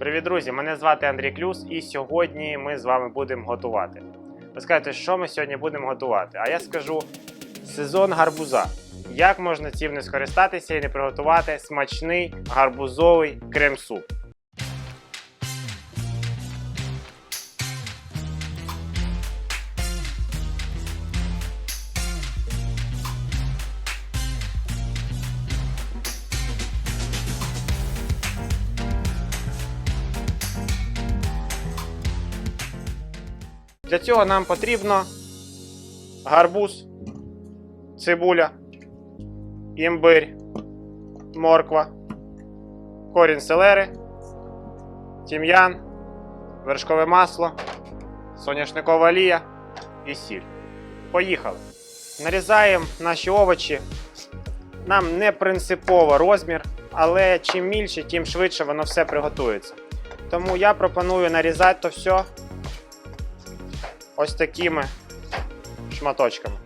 Привіт, друзі! Мене звати Андрій Клюс, і сьогодні ми з вами будемо готувати. Ви скажете, що ми сьогодні будемо готувати? А я скажу сезон гарбуза. Як можна цим не скористатися і не приготувати смачний гарбузовий крем-суп? Для цього нам потрібно гарбуз, цибуля, імбирь, морква, корінь селери, тім'ян, вершкове масло, соняшникова олія і сіль. Поїхали. Нарізаємо наші овочі. Нам не принципово розмір, але чим більше, тим швидше воно все приготується. Тому я пропоную нарізати то все ось такими шматочками.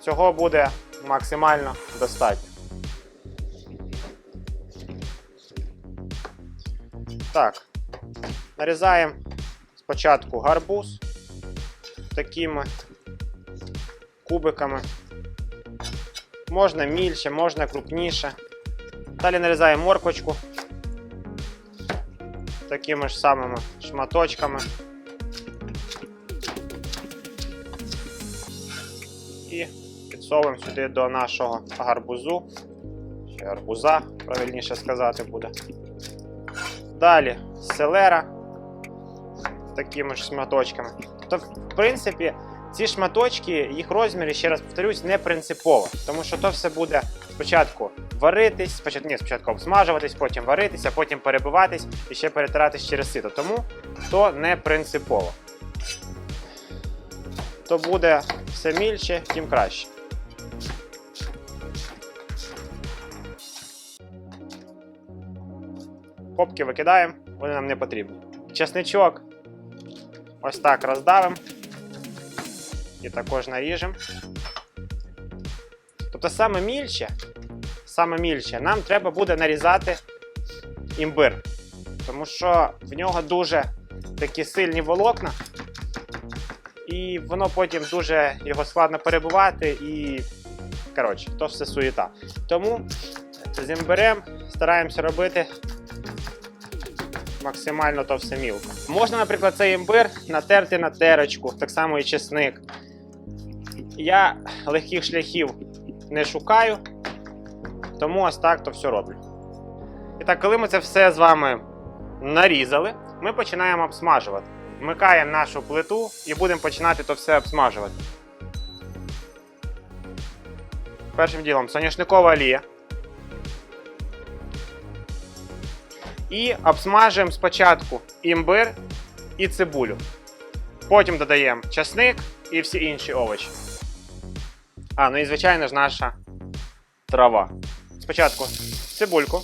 Цього буде максимально достатньо. Так, нарізаємо спочатку гарбуз такими кубиками. Можна мільше, можна крупніше. Далі нарізаємо морквочку такими ж самими шматочками. Підсовуємо сюди до нашого гарбузу. Чи гарбуза, правильніше сказати буде. Далі селера такими ж шматочками. То, в принципі, ці шматочки, їх розміри, ще раз повторюсь, не принципово. Тому що то все буде спочатку варитись, спочатку, ні, спочатку обсмажуватись, потім варитися, потім перебиватись і ще перетиратись через сито. Тому то не принципово. То буде все мільше, тим краще. Попки викидаємо, вони нам не потрібні. Чесничок ось так роздавимо і також наріжемо. Тобто саме мільче, саме мільче нам треба буде нарізати імбир, тому що в нього дуже такі сильні волокна і воно потім дуже його складно перебувати і. Коротше, то все суєта. Тому з імбирем стараємося робити максимально то все мілко. Можна, наприклад, цей імбир натерти на терочку, так само і чесник. Я легких шляхів не шукаю, тому ось так то все роблю. І так, коли ми це все з вами нарізали, ми починаємо обсмажувати. Вмикаємо нашу плиту і будемо починати то все обсмажувати. Першим ділом соняшникова олія. І обсмажуємо спочатку імбир і цибулю. Потім додаємо часник і всі інші овочі. А, ну і звичайно ж наша трава. Спочатку цибульку.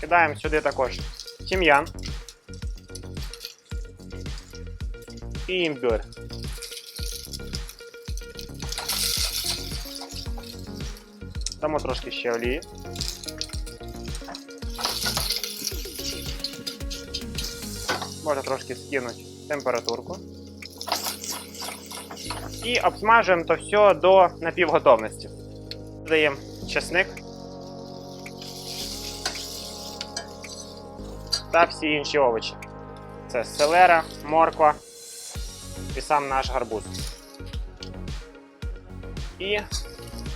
Кидаємо сюди також тім'ян. і імбир. Дамо трошки ще олії. Можна трошки скинути температурку. І обсмажуємо то все до напівготовності. Додаємо чесник та всі інші овочі. Це селера, морква, і сам наш гарбуз. І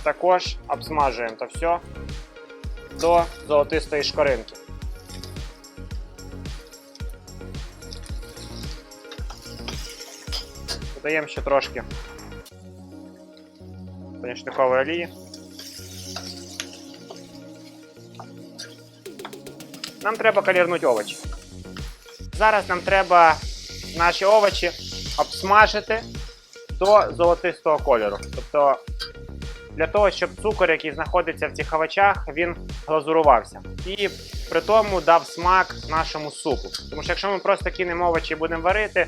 також обсмажуємо це все до золотистої шкоринки. Додаємо ще трошки соняшникової олії. Нам треба калірнути овочі. Зараз нам треба наші овочі обсмажити до золотистого кольору. Тобто для того, щоб цукор, який знаходиться в цих овочах, він глазурувався. І при тому дав смак нашому супу. Тому що якщо ми просто кинемо овочі і будемо варити,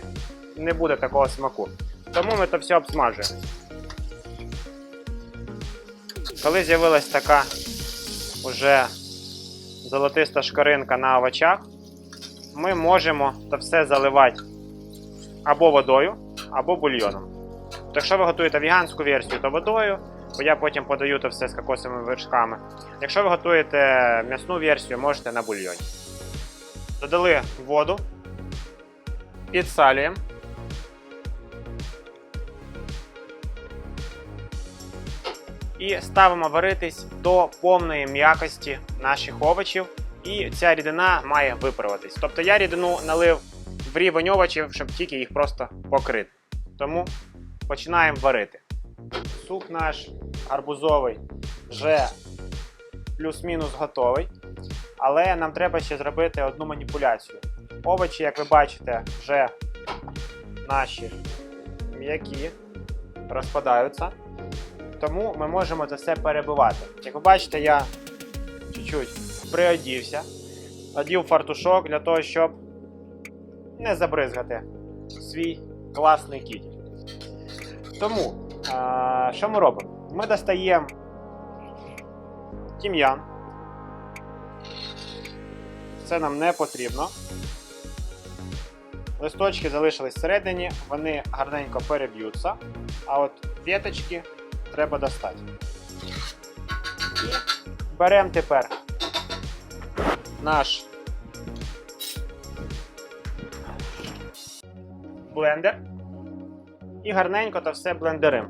не буде такого смаку. Тому ми то все обсмажуємо. Коли з'явилась така уже золотиста шкаринка на овочах, ми можемо це все заливати або водою, або бульйоном. Якщо ви готуєте веганську версію, то водою, бо я потім подаю це все з кокосовими вершками. Якщо ви готуєте м'ясну версію, можете на бульйоні. Додали воду, підсалюємо. І ставимо варитись до повної м'якості наших овочів. І ця рідина має випаруватись. Тобто я рідину налив в рівень овочів, щоб тільки їх просто покрити. Тому починаємо варити. Суп наш арбузовий вже плюс-мінус готовий. Але нам треба ще зробити одну маніпуляцію. Овочі, як ви бачите, вже наші м'які розпадаються. Тому ми можемо це все перебивати. Як ви бачите, я чуть-чуть приодівся, одів фартушок для того, щоб не забризгати свій класний кітель. Тому, а, що ми робимо? Ми достаємо тім'ян. Це нам не потрібно. Листочки залишились всередині, вони гарненько переб'ються, а от віточки треба достати. Беремо тепер наш блендер і гарненько то все блендеримо.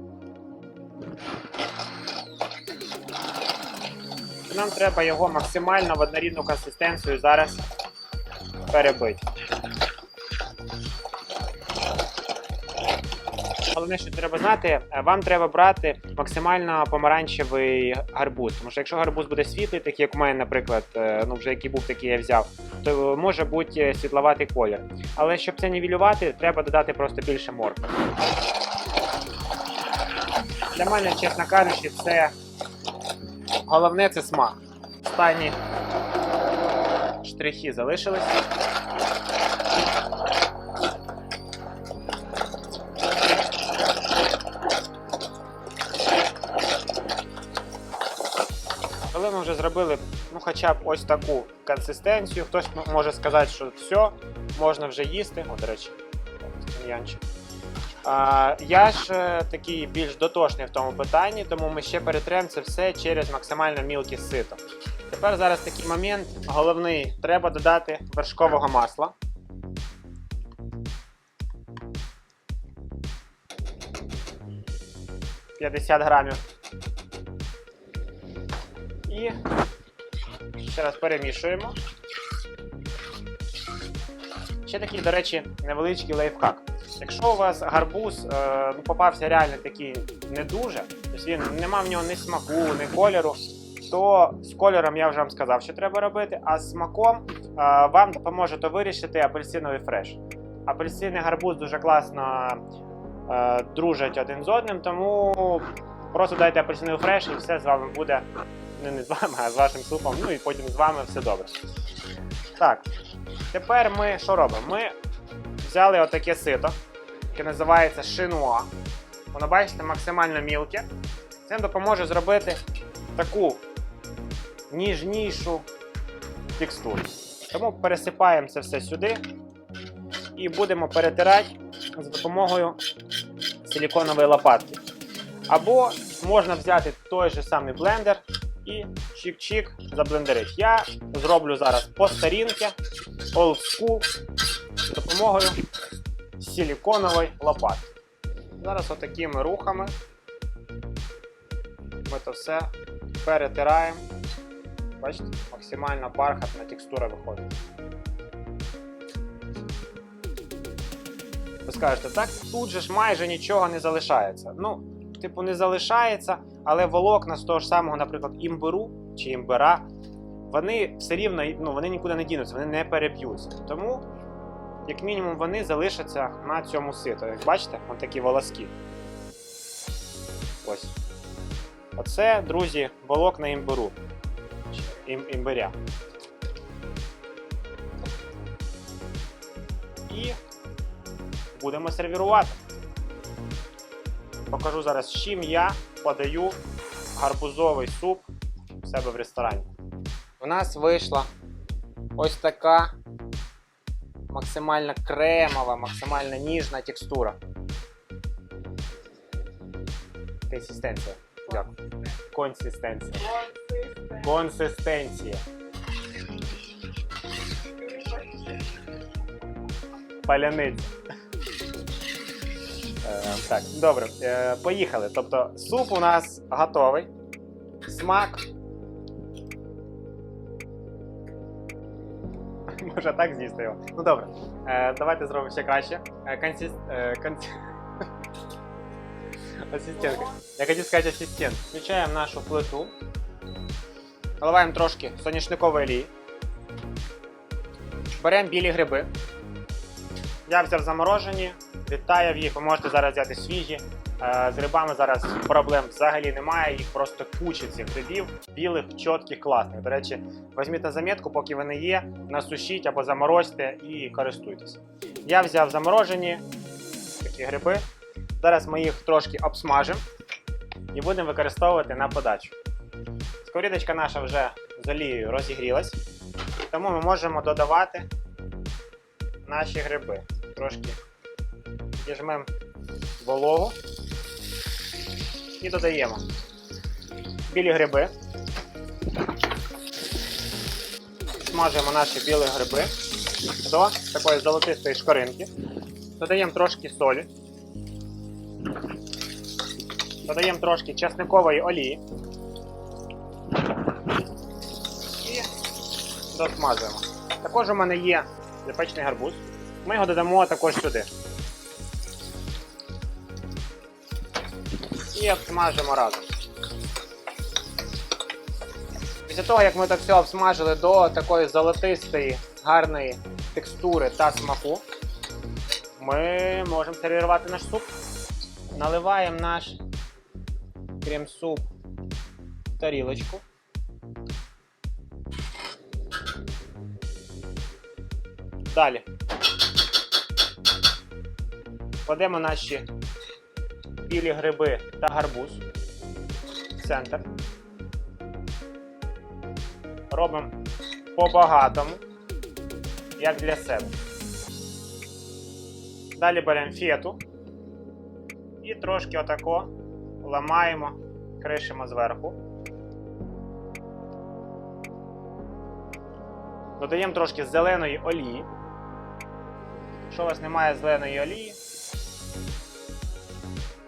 Нам треба його максимально в однорідну консистенцію зараз перебити. Головне, що треба знати, е, вам треба брати максимально помаранчевий гарбуз. Тому що якщо гарбуз буде світлий, такий як у мене, наприклад, е, ну вже який був, такий я взяв, то може бути світловатий колір. Але щоб це нівелювати, треба додати просто більше моркви. Для мене, чесно кажучи, це головне це смак. Останні штрихи залишились. Коли ми вже зробили ну, хоча б ось таку консистенцію, хтось може сказати, що все, можна вже їсти. О, до речі, тим'янчик. Я ж е, такий більш дотошний в тому питанні, тому ми ще перетремо це все через максимально мілке сито. Тепер зараз такий момент головний: треба додати вершкового масла. «50 грамів. І ще раз перемішуємо. Ще такий, до речі, невеличкий лайфхак. Якщо у вас гарбуз е, ну, попався реально такий не дуже, тобто він нема в нього ні смаку, ні кольору, то з кольором я вже вам сказав, що треба робити, а з смаком е, вам допоможе то вирішити апельсиновий фреш. Апельсин гарбуз дуже класно е, дружать один з одним, тому просто дайте апельсиновий фреш і все з вами буде не, не з вами, а з вашим супом. Ну і потім з вами все добре. Так, тепер ми що робимо? Ми взяли отаке сито, яке називається шинуа. Воно, бачите, максимально мілке. Це допоможе зробити таку ніжнішу текстуру. Тому пересипаємо це все сюди і будемо перетирати за допомогою силіконової лопатки. Або можна взяти той же самий блендер і чик-чик заблендерити. Я зроблю зараз по старінки, old school, з допомогою силіконової лопатки. Зараз отакими рухами ми то все перетираємо. Бачите, максимально бархатна текстура виходить. Ви скажете, так тут же ж майже нічого не залишається. Ну, типу, не залишається, але волокна з того ж самого, наприклад, імбиру чи імбира, вони все рівно ну, вони нікуди не дінуться, вони не переб'ються. Тому, як мінімум, вони залишаться на цьому сито. Як бачите, ось такі волоски. Ось. Оце, друзі, волокна імбиру. Ім, імбиря. І будемо сервірувати. Покажу зараз, з чим я подаю гарбузовий суп у себе в ресторані. У нас вийшла ось така максимально кремова, максимально ніжна текстура. Консистенція. Дякую. Консистенція. Консистенція. Паляниця. Е, так, добре, е, поїхали. Тобто суп у нас готовий. Смак. Може так з'їсти його. Ну добре. Е, давайте зробимо ще краще. Е, консіс... е, конс... Асистентка. Я хотів сказати асистент. Включаємо нашу плиту. Наливаємо трошки соняшникової олії. Беремо білі гриби. Я взяв заморожені, відтаяв їх. Ви можете зараз взяти свіжі. Е, З грибами зараз проблем взагалі немає, їх просто куча цих грибів, білих, чітких, класних. До речі, візьміть на замітку, поки вони є, насушіть або заморозьте і користуйтесь. Я взяв заморожені такі гриби. Зараз ми їх трошки обсмажимо і будемо використовувати на подачу. Сковорідочка наша вже з олією розігрілась, тому ми можемо додавати наші гриби. Трошки візьмемо вологу і додаємо білі гриби. Смажимо наші білі гриби до такої золотистої шкоринки. Додаємо трошки солі. Додаємо трошки часникової олії. І досмажуємо. Також у мене є запечений гарбуз. Ми його додамо також сюди. І обсмажимо разом. Після того, як ми так все обсмажили до такої золотистої, гарної текстури та смаку, ми можемо сервірувати наш суп. Наливаємо наш крем-суп в тарілочку. Далі. Кладемо наші білі гриби та гарбуз центр. Робимо по-багатому, як для себе. Далі беремо фету і трошки отако ламаємо, кришимо зверху. Додаємо трошки зеленої олії. Якщо у вас немає зеленої олії,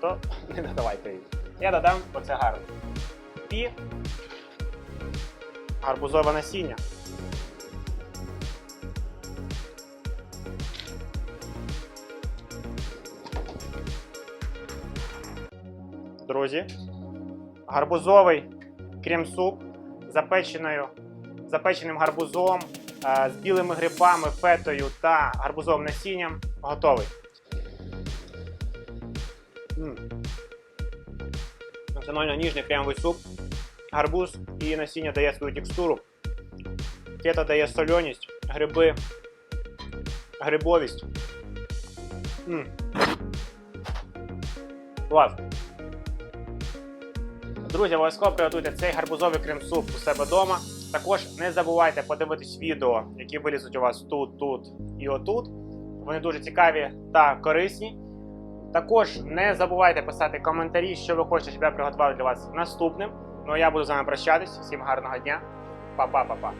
то не додавайте її. Я додам оце гарно. І гарбузове насіння. Друзі, гарбузовий крем-суп запеченою, запеченим гарбузом, е, з білими грибами, фетою та гарбузовим насінням готовий. М. Національно ніжний кремовий суп. Гарбуз і насіння дає свою текстуру. Фета дає соляність, гриби, грибовість. М. Клас. Друзі, обов'язково приготуйте цей гарбузовий крем-суп у себе вдома. Також не забувайте подивитись відео, які вилізуть у вас тут, тут і отут. Вони дуже цікаві та корисні. Також не забувайте писати коментарі, що ви хочете, щоб я приготував для вас наступним. Ну а я буду з вами прощатись. Всім гарного дня. Па-па-па-па.